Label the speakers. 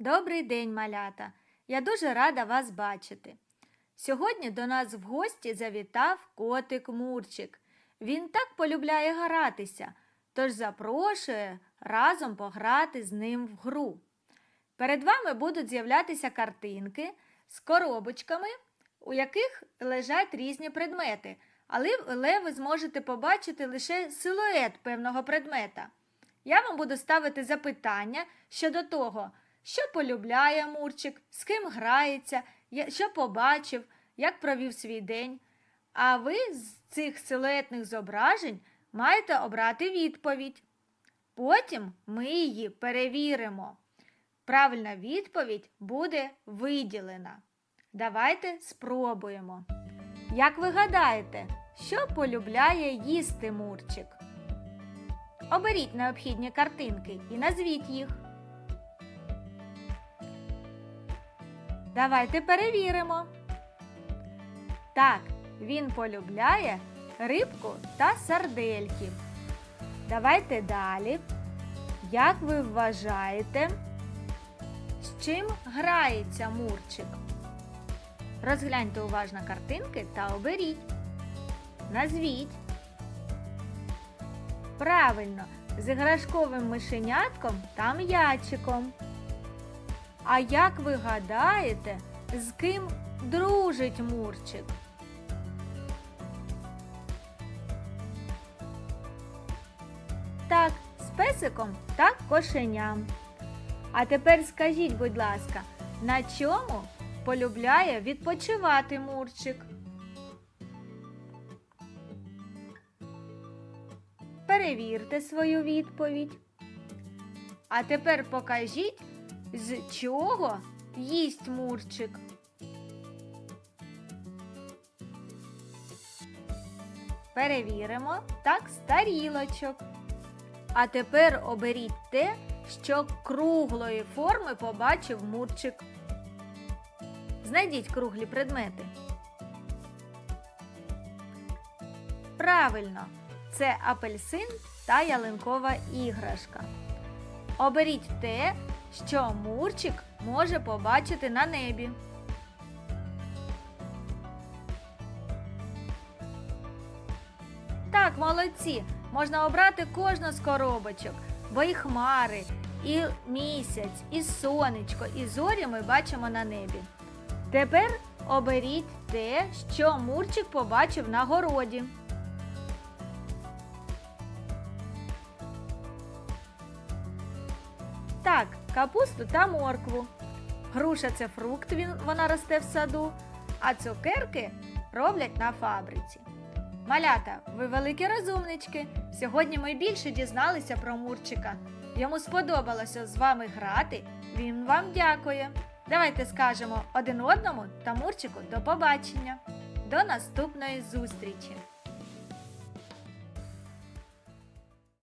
Speaker 1: Добрий день, малята! Я дуже рада вас бачити. Сьогодні до нас в гості завітав котик Мурчик. Він так полюбляє гратися, тож запрошує разом пограти з ним в гру. Перед вами будуть з'являтися картинки з коробочками, у яких лежать різні предмети, але, ви зможете побачити лише силует певного предмета. Я вам буду ставити запитання щодо того, що полюбляє Мурчик, з ким грається, що побачив, як провів свій день. А ви з цих силуетних зображень маєте обрати відповідь. Потім ми її перевіримо. Правильна відповідь буде виділена. Давайте спробуємо. Як ви гадаєте, що полюбляє їсти Мурчик? Оберіть необхідні картинки і назвіть їх. Давайте перевіримо. Так, він полюбляє рибку та сардельки. Давайте далі. Як ви вважаєте, з чим грається Мурчик? Розгляньте уважно картинки та оберіть. Назвіть. Правильно, з іграшковим мишенятком та м'ячиком. А як ви гадаєте, з ким дружить Мурчик? Так, з песиком та кошеням. А тепер скажіть, будь ласка, на чому полюбляє відпочивати Мурчик? Перевірте свою відповідь. А тепер покажіть, з чого їсть Мурчик. Перевіримо так з тарілочок. А тепер оберіть те, що круглої форми побачив Мурчик. Знайдіть круглі предмети. Правильно, це апельсин та ялинкова іграшка. Оберіть те, що Мурчик може побачити на небі. Так, молодці. Можна обрати кожну з коробочок, бо і хмари, і місяць, і сонечко, і зорі ми бачимо на небі. Тепер оберіть те, що Мурчик побачив на городі. Так, капусту та моркву. Груша це фрукт, він, вона росте в саду, а цукерки роблять на фабриці. Малята, ви великі розумнички. Сьогодні ми більше дізналися про Мурчика. Йому сподобалося з вами грати. Він вам дякує. Давайте скажемо один одному та Мурчику до побачення. До наступної зустрічі!